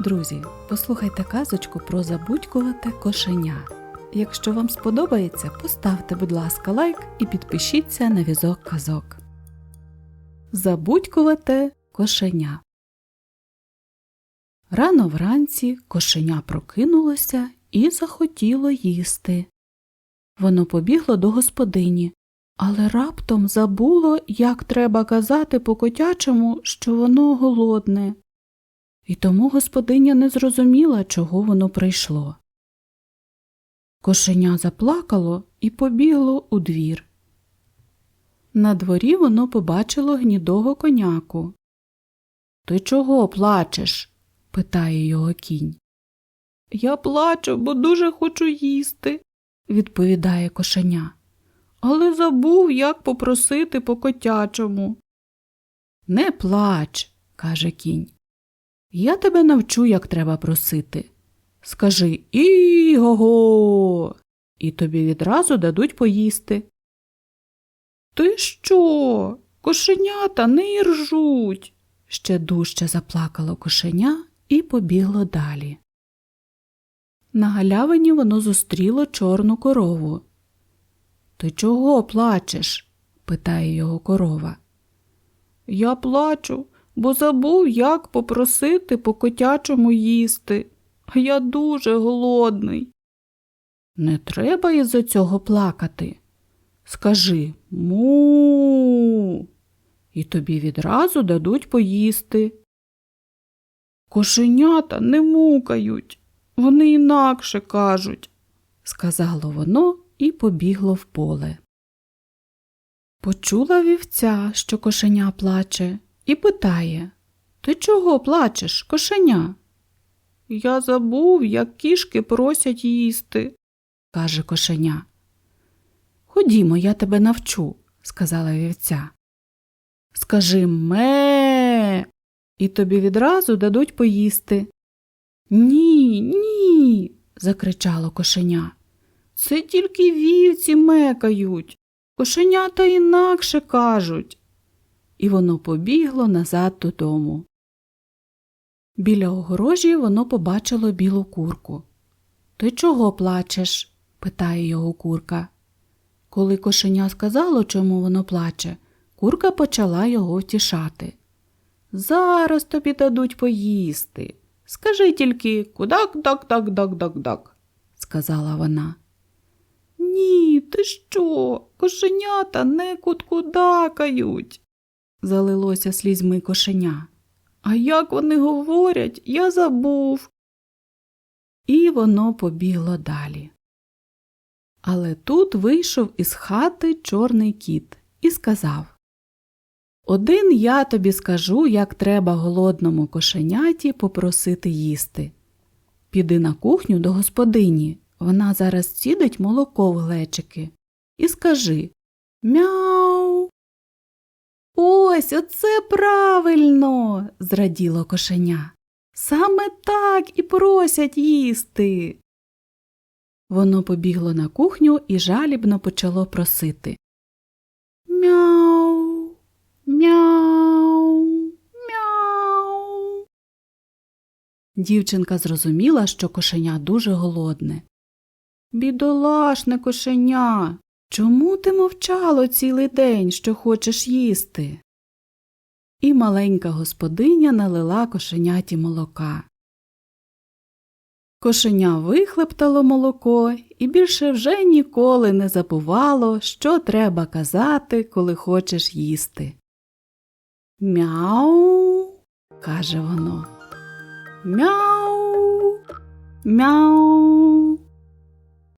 Друзі, послухайте казочку про забудькувате кошеня. Якщо вам сподобається, поставте, будь ласка, лайк і підпишіться на візок казок. Забудькувате кошеня. Рано вранці кошеня прокинулося і захотіло їсти. Воно побігло до господині, але раптом забуло, як треба казати по котячому, що воно голодне. І тому господиня не зрозуміла, чого воно прийшло. Кошеня заплакало і побігло у двір. На дворі воно побачило гнідого коняку. Ти чого плачеш? питає його кінь. Я плачу, бо дуже хочу їсти, відповідає кошеня. Але забув, як попросити по котячому. Не плач, каже кінь. Я тебе навчу, як треба просити. Скажи «І-го-го!» і тобі відразу дадуть поїсти. Ти що? Кошенята не іржуть. Ще дужче заплакало кошеня і побігло далі. На галявині воно зустріло чорну корову. Ти чого плачеш? питає його корова. Я плачу, бо забув, як попросити по котячому їсти, я дуже голодний. Не треба із-за цього плакати. Скажи му, і тобі відразу дадуть поїсти. Кошенята не мукають, вони інакше кажуть, сказало воно і побігло в поле. Почула вівця, що кошеня плаче, і питає Ти чого плачеш, кошеня? Я забув, як кішки просять їсти, каже кошеня. Ходімо, я тебе навчу, сказала вівця. Скажи ме, і тобі відразу дадуть поїсти. Ні, ні, закричало кошеня. Це тільки вівці мекають. Кошенята інакше кажуть. І воно побігло назад додому. Біля огорожі воно побачило білу курку. Ти чого плачеш? питає його курка. Коли кошеня сказало, чому воно плаче, курка почала його втішати. Зараз тобі дадуть поїсти. Скажи тільки кудак дак дак дак дак дак, сказала вона. Ні, ти що? Кошенята не куткудакають, залилося слізьми кошеня. А як вони говорять, я забув. І воно побігло далі. Але тут вийшов із хати чорний кіт і сказав Один я тобі скажу, як треба голодному кошеняті попросити їсти. Піди на кухню до господині, вона зараз цідить молоко в глечики, і скажи Мяу. Ось оце правильно, зраділо кошеня. Саме так і просять їсти. Воно побігло на кухню і жалібно почало просити. Мяу, мяу, мяу. Дівчинка зрозуміла, що кошеня дуже голодне. Бідолашне кошеня, чому ти мовчало цілий день, що хочеш їсти? І маленька господиня налила кошеняті молока. Кошеня вихлептало молоко і більше вже ніколи не забувало, що треба казати, коли хочеш їсти. Мяу, каже воно. Мяу, мяу.